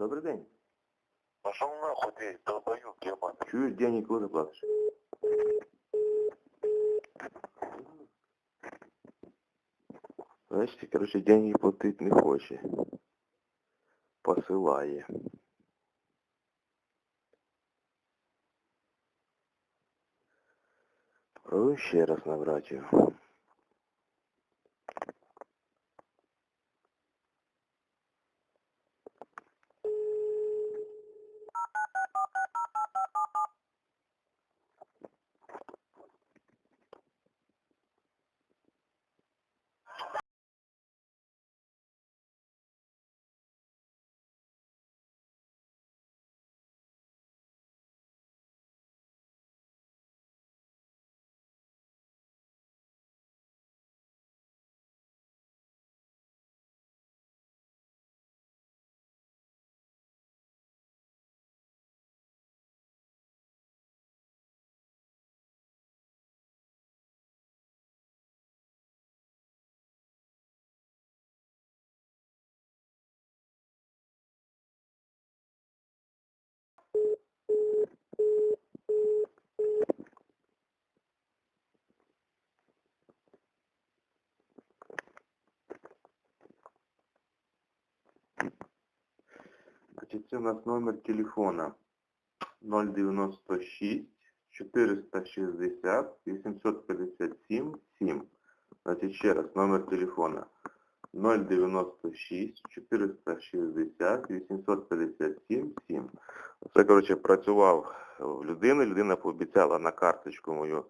Добрий день. Пошел нахуй ты, долбоёб, ебаный. Чуєш, денег коли заплатиш? Бачите, короче, деньги платить не хоче. Посилає. Пробуй ще раз набрати його. У нас номер телефона 096 460 857 7. Значить, ще раз, номер телефона 096 460 857 7. Це, коротше, працював в людини, людина пообіцяла на карточку мою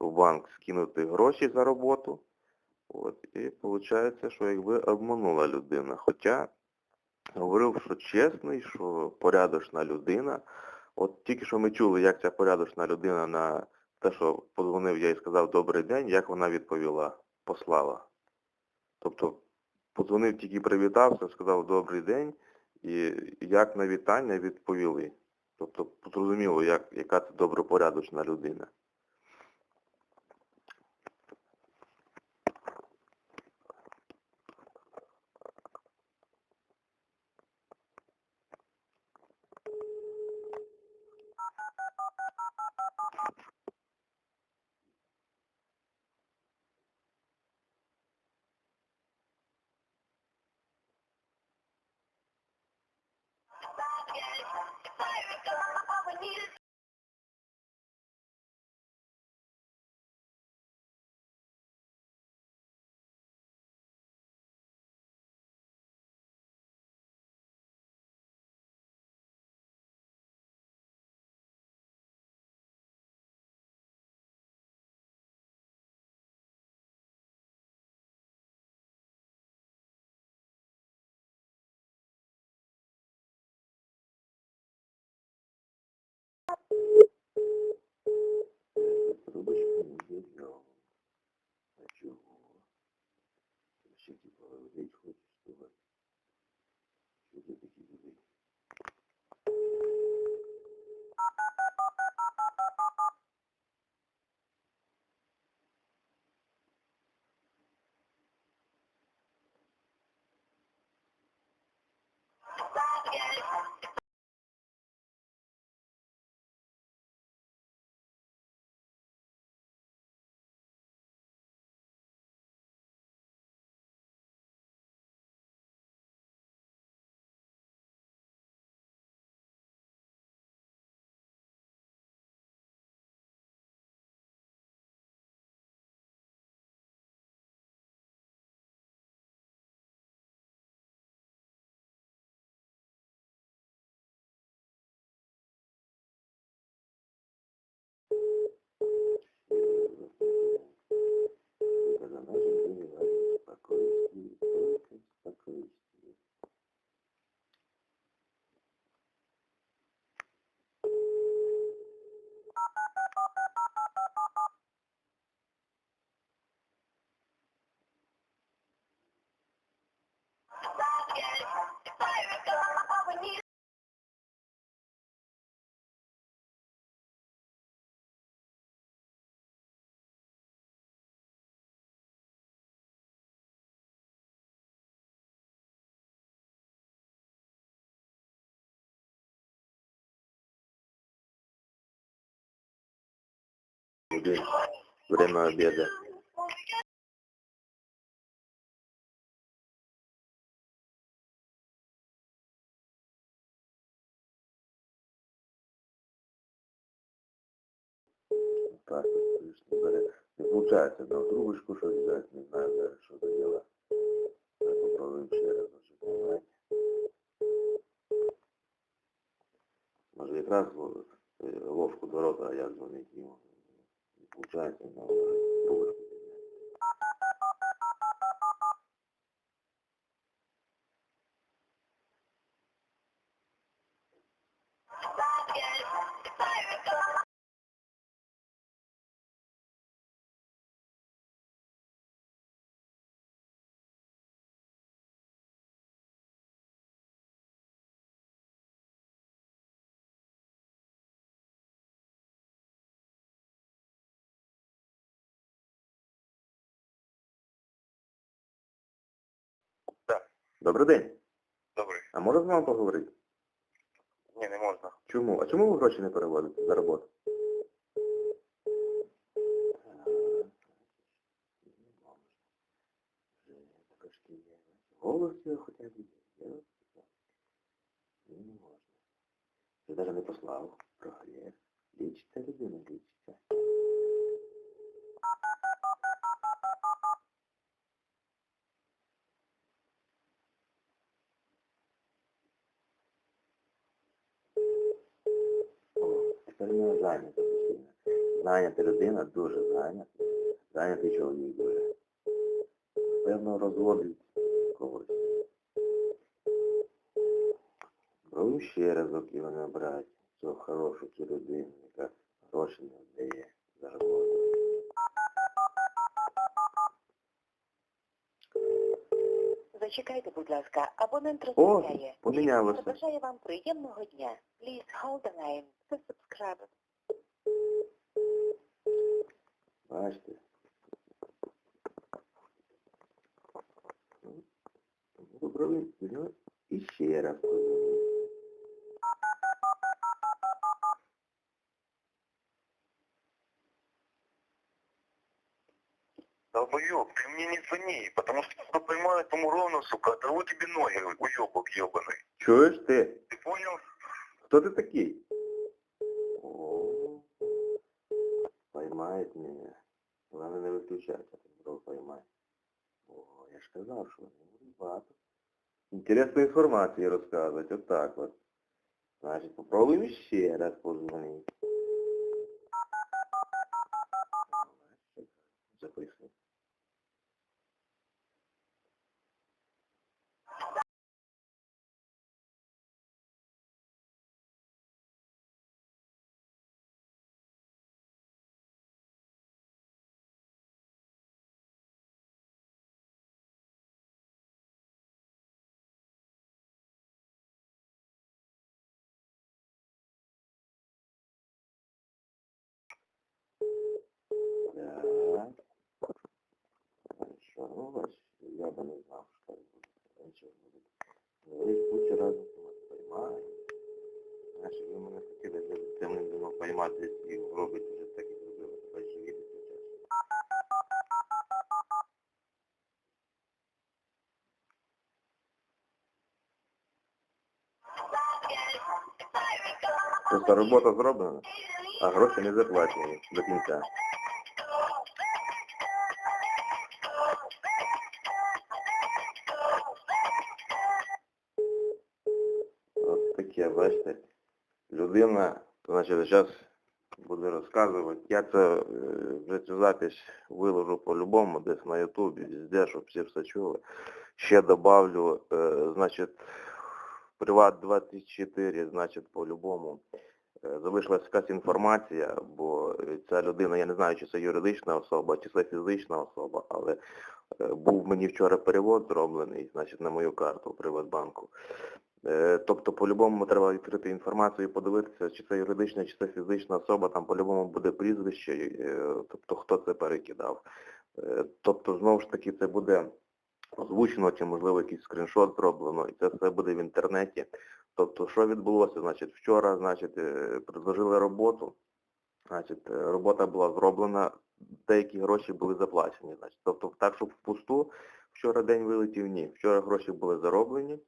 в банк скинути гроші за роботу. От, і виходить, що якби обманула людина. Хоча говорив, що чесний, що порядочна людина. От тільки що ми чули, як ця порядочна людина на те, що подзвонив я і сказав добрий день, як вона відповіла, послала. Тобто подзвонив, тільки привітався, сказав добрий день, і як на вітання відповіли. Тобто зрозуміло, як, яка це добропорядочна людина. Трубочку не взял. А чего? Вообще типа говорить хочешь, что ли? Что ты такие люди? Когда нашим понимаем спокойствие, только спокойствие. Один. Время обеда. Не получается, да, трубочку что взять, не знаю даже, что это делать. Так, попробуем ще раз, понимаете. Може якраз ложку до рота, а я дзвонить йому. Не получается, но Добрий день. Добрий. А можна з вами поговорити? Ні, не можна. Чому? А чому ви гроші не переводите за роботу? Голос його хоча б є. Не можна. Ти навіть не послав. Прогрес. Лічиться людина, лічиться. О, занято не зайнята людина, дуже зайнята. Зайнятий чоловік дуже. Певно розводить когось. Пробуй ще разок його набрати. Цього хорошу цю людину, яка гроші не віддає за роботу. Зачекайте, будь ласка, абонент розмовляє. О, помінялося. Бажаю вам приємного дня. Please hold the line. to subscribe. Бачите? Ну, Попробуй і ще раз позвонити. Долбоёб, ты мне не звони, потому что тебя поймают тому ровно, сука, оторву тебе ноги, уёбок ёбаный. Чуєш ти? Ты понял? Хто ти такий? О, поймает мене. Главное не виключайте, а то вдруг поймає. О, я ж казав, що вони будуть багато. Інтересної інформації розказувати, отак от. Значить, попробуємо ще раз позвонити. Так. Хорошо. Ну, бач, я бы не знал, что это будет. Раньше будет. Говорить кучу разных вот поймаю. Знаєш, ви мене хотіли для темним димом поймати і робить вже так і зробили. Бачиш, їдете час. Просто робота зроблена, а гроші не заплачені до кінця. Людина, значить, зараз буде розказувати. Я це е, вже цю запись виложу по-любому, десь на Ютубі, везде, щоб всі все чули. Ще добавлю, е, значить, Приват 24, значить, по-любому. Е, Залишилась якась інформація, бо ця людина, я не знаю, чи це юридична особа, чи це фізична особа, але був мені вчора перевод зроблений, значить, на мою карту Приватбанку. Е, Тобто, по-любому треба відкрити інформацію і подивитися, чи це юридична, чи це фізична особа, там по-любому буде прізвище, е, тобто хто це перекидав. Е, Тобто, знову ж таки, це буде озвучено, чи можливо якийсь скріншот зроблено, і це все буде в інтернеті. Тобто, що відбулося? Значить, вчора, значить, предложили роботу, Значить, робота була зроблена, деякі гроші були заплачені. Значить, тобто так, щоб впусту, вчора день вилетів, ні. Вчора гроші були зароблені,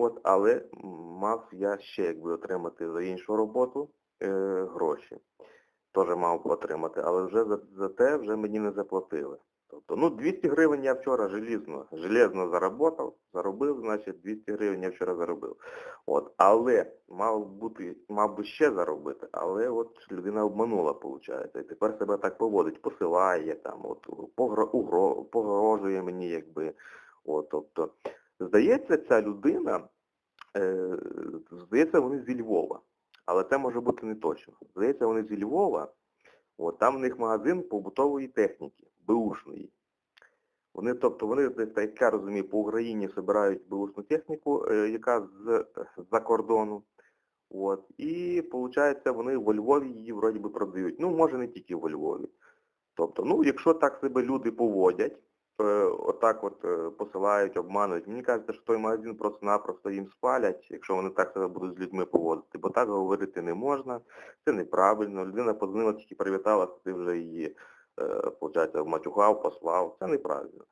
от, але мав я ще якби отримати за іншу роботу е, гроші. Теж мав отримати, але вже за, за те вже мені не заплатили. Тобто, ну 200 гривень я вчора желізно, железно заработав, заробив, значить 200 гривень я вчора заробив. От, але мав бути, мав би ще заробити, але от людина обманула, виходить, і тепер себе так поводить, посилає там, от погрожує мені, якби. От, тобто, здається, ця людина, е, здається, вони зі Львова. Але це може бути не точно. Здається, вони зі Львова, от, там в них магазин побутової техніки, беушної. Вони, тобто, вони, десь, як я розумію, по Україні збирають беушну техніку, е, яка з, за кордону. От, і, виходить, вони во Львові її вроді би продають. Ну, може не тільки во Львові. Тобто, ну, якщо так себе люди поводять, отак от е, посилають, обманують, мені кажеться, що той магазин просто-напросто їм спалять, якщо вони так себе будуть з людьми поводити. Бо так говорити не можна, це неправильно. Людина подзвонила, тільки привіталася, ти вже її, е, виходить, матюгав, послав. Це неправильно.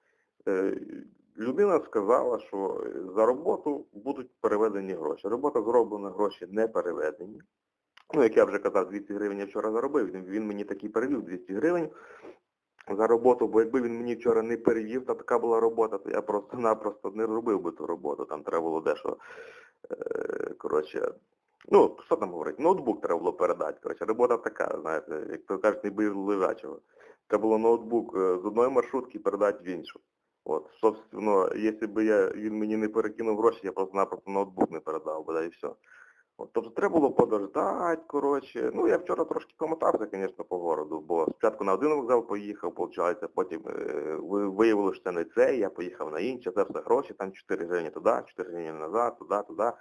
Е, людина сказала, що за роботу будуть переведені гроші. Робота зроблена, гроші не переведені. Ну, як я вже казав, 200 гривень я вчора заробив, він, мені таки перевів 200 гривень за роботу, бо якби він мені вчора не перевів, та така була робота, то я просто-напросто не робив би ту роботу, там треба було дещо, е, коротше, ну, що там говорить, ноутбук треба було передати, коротше, робота така, знаєте, як то кажуть, не бий лежачого. Треба було ноутбук е, з одної маршрутки передати в іншу. От, собственно, якщо б я, він мені не перекинув гроші, я просто-напросто ноутбук не передав би, і все. От, тобто треба було подождати, коротше. Ну, я вчора трошки помотався, звісно, по городу, бо спочатку на один вокзал поїхав, виходить, потім е, виявилося, що це не цей, я поїхав на інше, це все гроші, там 4 гривні туди, 4 гривні назад, туди, туди.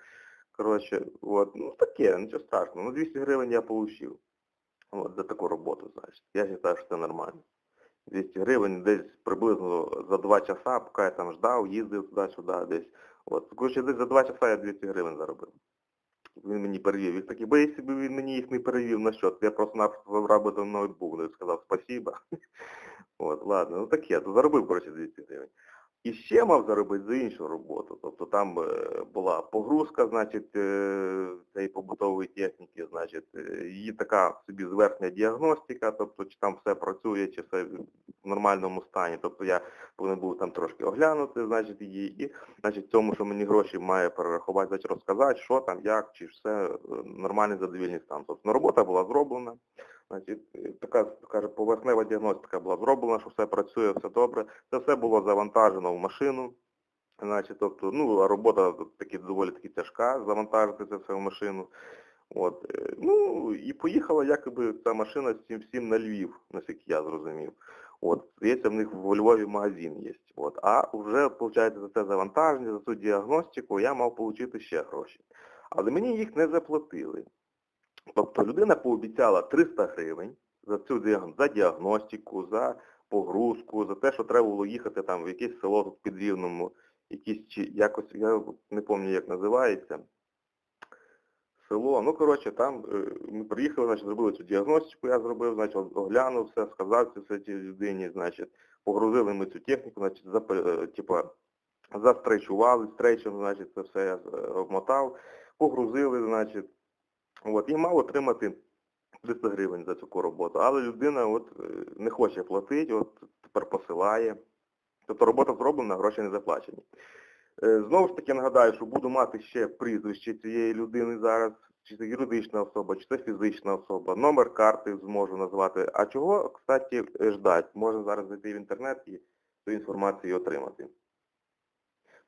Коротше, от, ну таке, нічого страшного. Ну, 200 гривень я отримав. От, за таку роботу, значить. Я вважаю, що це нормально. 200 гривень десь приблизно за 2 часа, поки я там ждав, їздив туди-сюди десь. От, коротше, десь за 2 часа я 200 гривень заробив. Він мені перевів їх такі, бо якщо б він мені їх не перевів на що, я просто-напросто забрав би до ноутбук, ну, і сказав спасіба. От, ладно, ну таке, то заробив, коротше, 200 гривень. І ще мав заробити за іншу роботу. Тобто там е, була погрузка, значить, е, цієї побутової техніки, значить, е, її така собі зверхня діагностика, тобто чи там все працює, чи все в нормальному стані. Тобто я повинен був там трошки оглянути, значить, її, і значить, цьому, що мені гроші має перерахувати, значить, розказати, що там, як, чи все е, нормальний задовільний стан. Тобто ну, робота була зроблена. Значить, е, така каже, поверхнева діагностика була зроблена, що все працює, все добре. Це все було завантажено в машину. Значить, тобто, ну, робота таки доволі таки тяжка, завантажити це все в машину. От, е, ну, і поїхала якоби ця машина з цим всім на Львів, наскільки я зрозумів. От, здається, в них в Львові магазин є. От, а вже, виходить, за це завантаження, за цю діагностику я мав отримати ще гроші. Але мені їх не заплатили. Тобто людина пообіцяла 300 гривень за цю за діагностику, за погрузку, за те, що треба було їхати там в якесь село тут під Рівному, якісь чи якось, я не пам'ятаю, як називається, село. Ну, коротше, там е, ми приїхали, значить, зробили цю діагностику, я зробив, значить, оглянув все, сказав це все цій людині, значить, погрузили ми цю техніку, значить, зап- е, типа, застрейчували, стрейчем, значить, це все я е, обмотав, погрузили, значить, От, і мав отримати 300 гривень за цю роботу. Але людина от е, не хоче платити, от тепер посилає. Тобто робота зроблена, гроші не заплачені. Е, Знову ж таки нагадаю, що буду мати ще прізвище цієї людини зараз, чи це юридична особа, чи це фізична особа, номер карти зможу назвати. А чого, кстати, е, ждать? Можна зараз зайти в інтернет і цю інформацію отримати.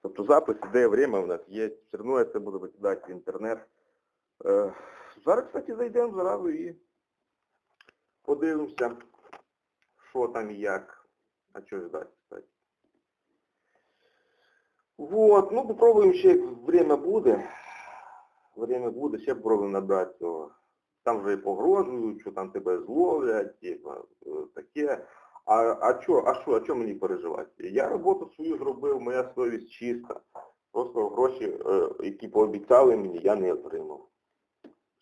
Тобто запис, де время у нас є, все одно я викидати в інтернет. Зараз, кстати, зайдемо зразу і подивимося, що там і як. А що ждать, кстати. Вот, ну попробуємо ще, як время буде. Время буде, ще попробуємо набрати цього. Там вже і погрожують, що там тебе зловлять, типа, таке. А, а що, а що, а що мені переживати? Я роботу свою зробив, моя совість чиста. Просто гроші, е, які пообіцяли мені, я не отримав.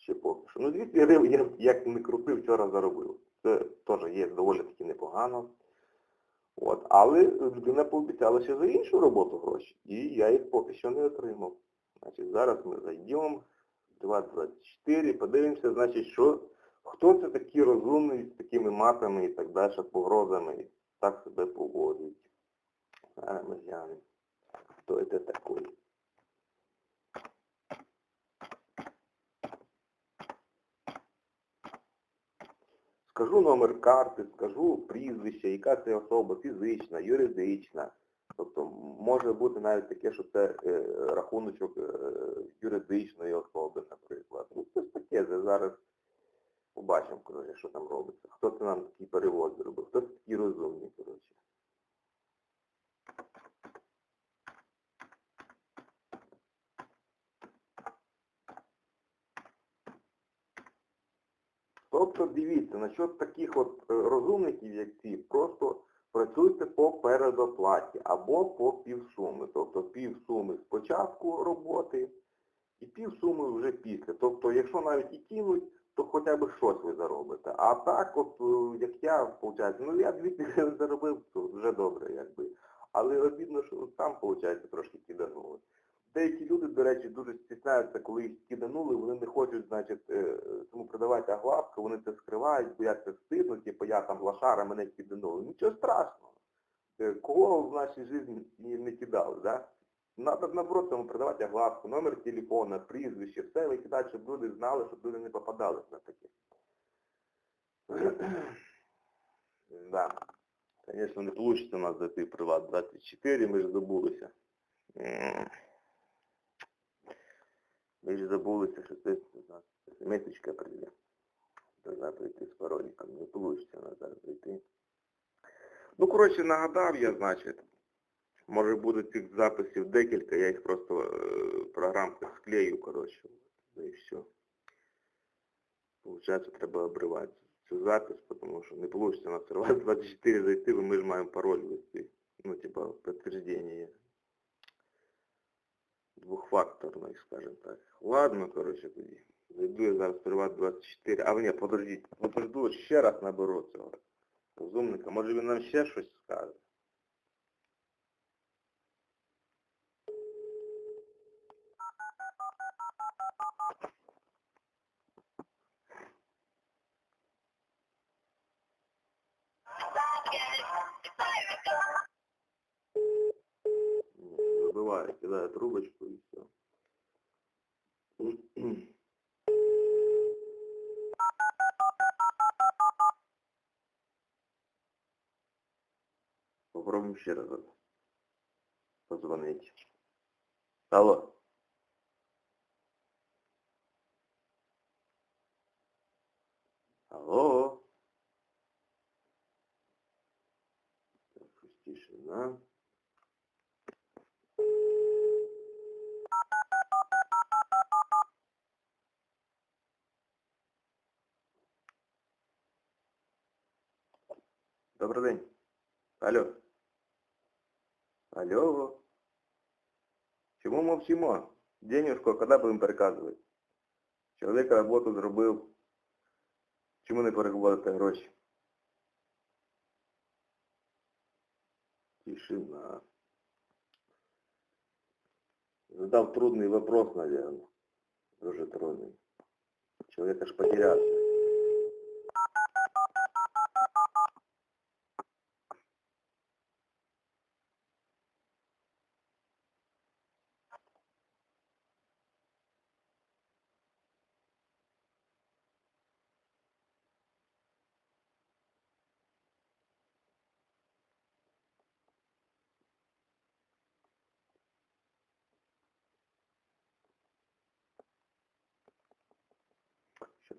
Ще поки що. Ну 200 гривень я як не крутив, вчора заробив. Це теж є доволі таки непогано. От. Але людина пообіцяла ще за іншу роботу гроші. І я їх поки що не отримав. Значить, зараз ми зайдемо, 2.24, подивимося, значить, що, хто це такий розумний з такими матами і так далі, погрозами, так себе поводить. Зараз ми глянемо, хто це такий. Скажу номер карти, скажу прізвище, яка це особа, фізична, юридична. Тобто може бути навіть таке, що це е, рахуночок е, юридичної особи, наприклад. Ну, ж таке, зараз побачимо, коротше, що там робиться. Хто це нам такий перевод зробив, хто це такий розумний, коротше. Тобто дивіться, насчет таких от е, розумників, як ці, просто працюйте по передоплаті або по півсуми. Тобто півсуми спочатку роботи і півсуми вже після. Тобто, якщо навіть і кинуть, то хоча б щось ви заробите. А так, от е, як я, виходить, ну я 200 заробив, то вже добре, якби. Але обідно, що там, виходить, трошки киданули. Деякі люди, до речі, дуже стісняються, коли їх киданули, вони не хочуть, значить, е, тому продавати огласку, вони це скривають, бояться стидно, типу я там лошара, мене киданули. Нічого страшного. Е, Кого в нашій житті не кидали, да? Надо наоборот тому продавати огласку, номер телефона, прізвище, все викидати, щоб люди знали, щоб люди не попадались на таке. да. Звісно, не вийде у нас зайти в приват 24, ми ж забулися. Ми ж забулися, що це смс-очка прийде. Должна прийти з пароліком. Не вийде зараз зайти. Ну, коротше, нагадав я, значить. Може буде цих записів декілька, я їх просто е, програмку склею, коротше. І все. Получається, треба обривати цю запис, тому що не вийде нас сервер 24 зайти, бо ми ж маємо пароль ввести. Ну, типа, підтвердження двухфакторної, скажем так. Ладно, короче, тоді. Зайду я зараз приват 24. А ні, подождіть, подожду, ще раз наберу цього розумника. Може він нам ще щось скаже. Кидаю трубочку і все. Попробуем ще раз позвонить. Алло. Алло. Так, щось тишина. Добрий день. Алло. Алло. Чому мовчимо? Денежку, коли будемо переказувати? Чоловік роботу зробив. Чому не переводите гроші? Тишина. Задав трудный вопрос, наверное. Дуже трудный. Человек аж потерялся.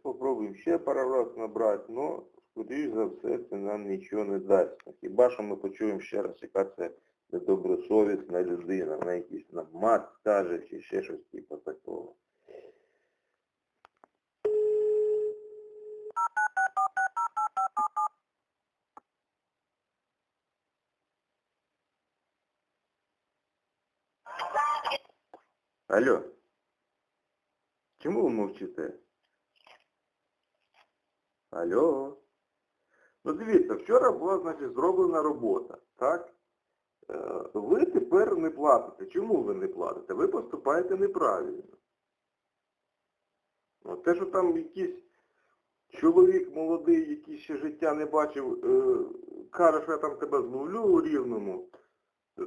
Ще попробуємо ще пару раз набрати, но, скоріш за все, це нам нічого не дасть. Хіба що ми почуємо ще раз, яка це недобросовісна людина, вона якийсь нам мат скаже, чи ще щось типу такого. Алло. Чому ви мовчите? Алло. Ну дивіться, вчора була, значить, зроблена робота, так? Е, Ви тепер не платите. Чому ви не платите? Ви поступаєте неправильно. От те, що там якийсь чоловік молодий, який ще життя не бачив, е, каже, що я там тебе зловлю у рівному,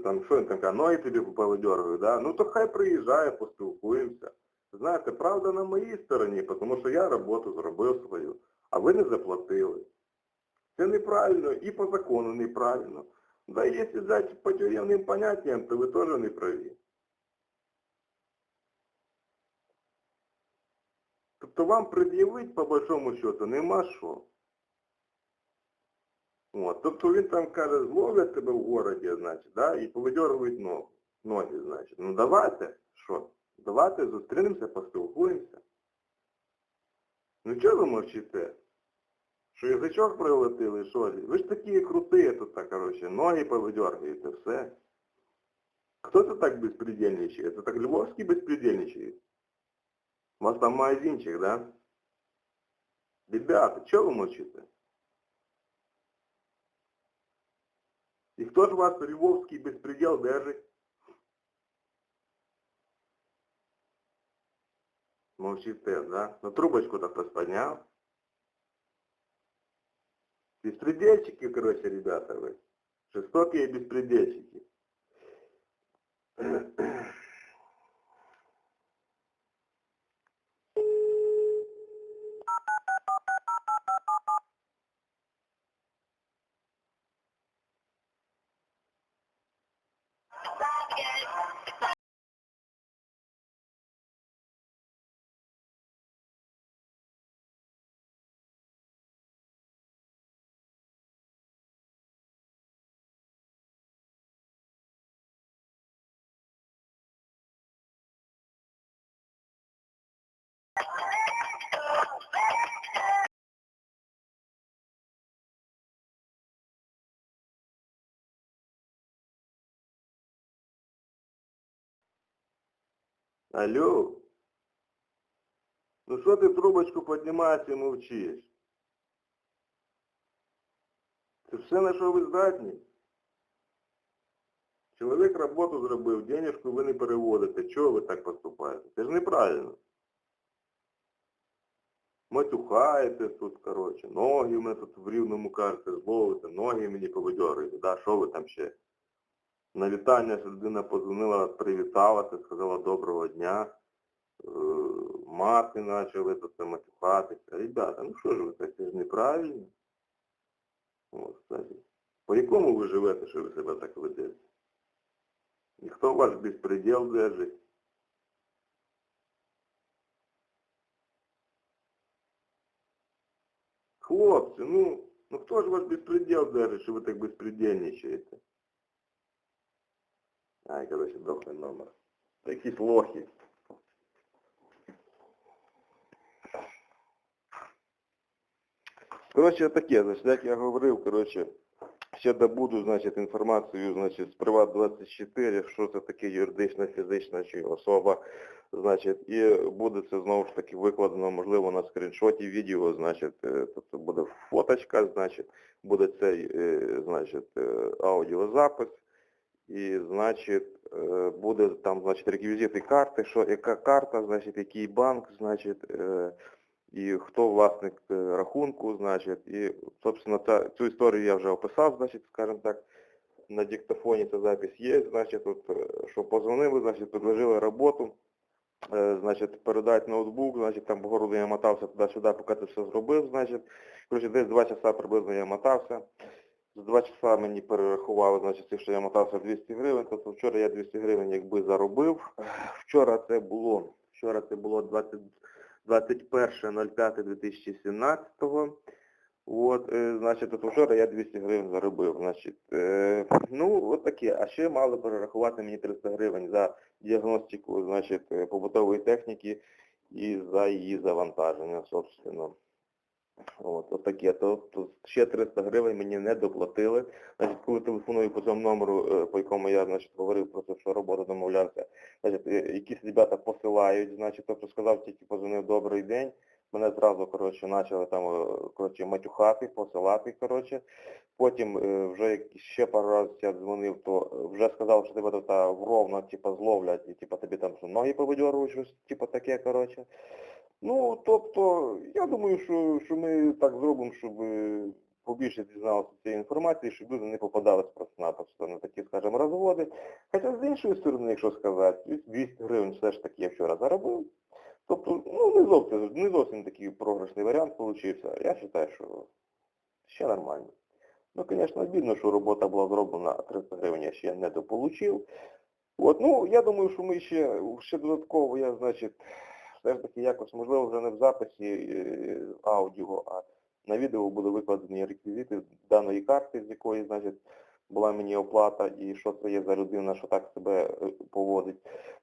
там, що він там каже, ноги тобі повидергаю, да? ну то хай приїжджає, поспілкуємося. Знаєте, правда на моїй стороні, тому що я роботу зробив свою, а ви не заплатили. Це неправильно і по закону неправильно. Да якщо взяти по тюремним поняттям, то ви теж не праві. Тобто вам пред'явити, по большому счету, нема що. От, тобто він там каже, зловлять тебе в городі, значить, да, і повидергують ногу, ноги, значить. Ну давайте, що? Давайте зустрінемося, поспілкуємося. Ну чого ви мовчите? Що язичок прилетили, що ли? Ви ж такі круті тут, так, короче, ноги повидергуєте, все. Хто це так безпредельничає? Це так Львовський безпредельничає? У вас там магазинчик, да? Ребята, чого ви мовчите? І хто ж вас Львовський безпредел держить? Мовчите, да? Ну трубочку так поднял. Беспредельщики, короче, ребята вы. Жестокие беспредельщики. Алло? Ну що ти трубочку піднімаєш і мовчиш? Це все на що ви здатні? Чоловік роботу зробив, денежку ви не переводите. Чого ви так поступаєте? Це ж неправильно. Матюхаєте тут, коротше, ноги в мене тут в рівному кажете, зловите, ноги мені повидьорюєте, да, що ви там ще? На вітання що людина подзвонила, привіталася, сказала доброго дня. Е, Мати почали тут матюхатися. Ребята, ну що ж ви так, це ж неправильно. О, кстати. По якому ви живете, що ви себе так ведете? Ніхто ваш безпреділ держить. Хлопці, ну, ну хто ж ваш безпреділ держить, що ви так безпредельничаєте? Ай, короче, дохлый номер. Якісь лохи. Коротше, таке, значить, як я говорив, коротше, ще добуду, значить, інформацію, значить, з Приват24, що це таке юридична, фізична чи особа, значить, і буде це знову ж таки викладено, можливо, на скріншоті відео, значить, е, тобто буде фоточка, значить, буде цей, е, значить, е, аудіозапис, і, значить, е, буде там, значить, реквізити карти, що яка карта, значить, який банк, значить, е, і хто власник е, рахунку, значить, і, собственно, ця, цю історію я вже описав, значить, скажімо так, на диктофоні ця запись є, значить, е, що позвонили, значить, предложили роботу, значить, передати ноутбук, значить, там по городу я мотався туди-сюди, поки це все зробив, значить, коротше, десь два часа приблизно я мотався, за два часа мені перерахували, значить, те, що я мотався 200 гривень, тобто вчора я 200 гривень якби заробив. Вчора це було, вчора це було 21.05.2017. От, е, значить, тобто вчора я 200 гривень заробив. Значить, е, ну, от таке. А ще мали перерахувати мені 300 гривень за діагностику, значить, е, побутової техніки і за її завантаження, собственно. От, от таке. То, то ще 300 гривень мені не доплатили. Значить, коли телефоную по цьому номеру, е, по якому я значить, говорив про це, що роботу домовлявся, значить, е, якісь ребята посилають, значить, тобто сказав, тільки позвонив добрий день, Мене коротше, почали там, е, коротше, матюхати, посилати, коротше. Потім вже ще пару разів я дзвонив, то вже сказав, що тебе тут а, ровно, зловлять, і типа тобі там що, ноги повидьорують, щось, типа таке, коротше. Ну, тобто, я думаю, що, що ми так зробимо, щоб е, побільше дізналися цієї інформації, щоб люди не попадались просто-напросто на такі, скажімо, розводи. Хоча з іншої сторони, якщо сказати, 200 гривень все ж таки я вчора заробив. Тобто, ну, не зовсім, не зовсім такий програшний варіант получився. Я вважаю, що ще нормально. Ну, звісно, обідно, що робота була зроблена, а 300 гривень я ще не дополучив. От, ну, я думаю, що ми ще, ще додатково, я, значить, все ж таки якось, можливо, вже не в записі е, аудіо, а на відео були викладені реквізити даної карти, з якої, значить, була мені оплата і що це є за людина, що так себе е, поводить.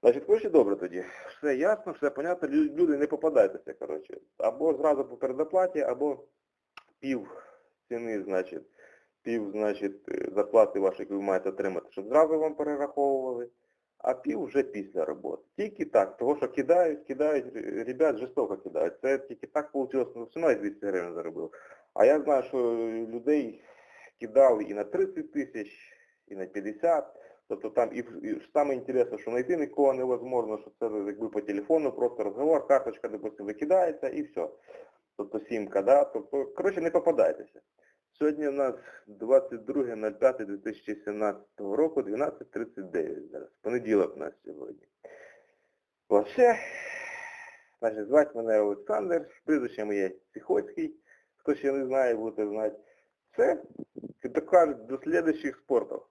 Значить, коротше, добре тоді. Все ясно, все понятно, люди не попадайтеся, коротше. Або зразу по передоплаті, або пів ціни, значить, пів, значить, е, зарплати вашої, яку ви маєте отримати, щоб зразу вам перераховували, а пів вже після роботи. Тільки так, того, що кидають, кидають, ребят жорстоко кидають. Це тільки так вийшло, ну, все одно 200 гривень заробив. А я знаю, що людей кидали і на 30 тисяч, і на 50. Тобто там і, і саме інтересно, що знайти нікого невозможно, що це якби по телефону, просто розговор, карточка, допустим, викидається і все. Тобто сімка, да? Тобто, коротше, не попадайтеся. Сьогодні у нас 22.05.2017 року, 12.39 зараз. Понеділок у нас сьогодні. Все. Значить, звати мене Олександр, прізвище моє Сіхоцький. Хто ще не знає, будете знати. Це кажуть, до слідчих спортів.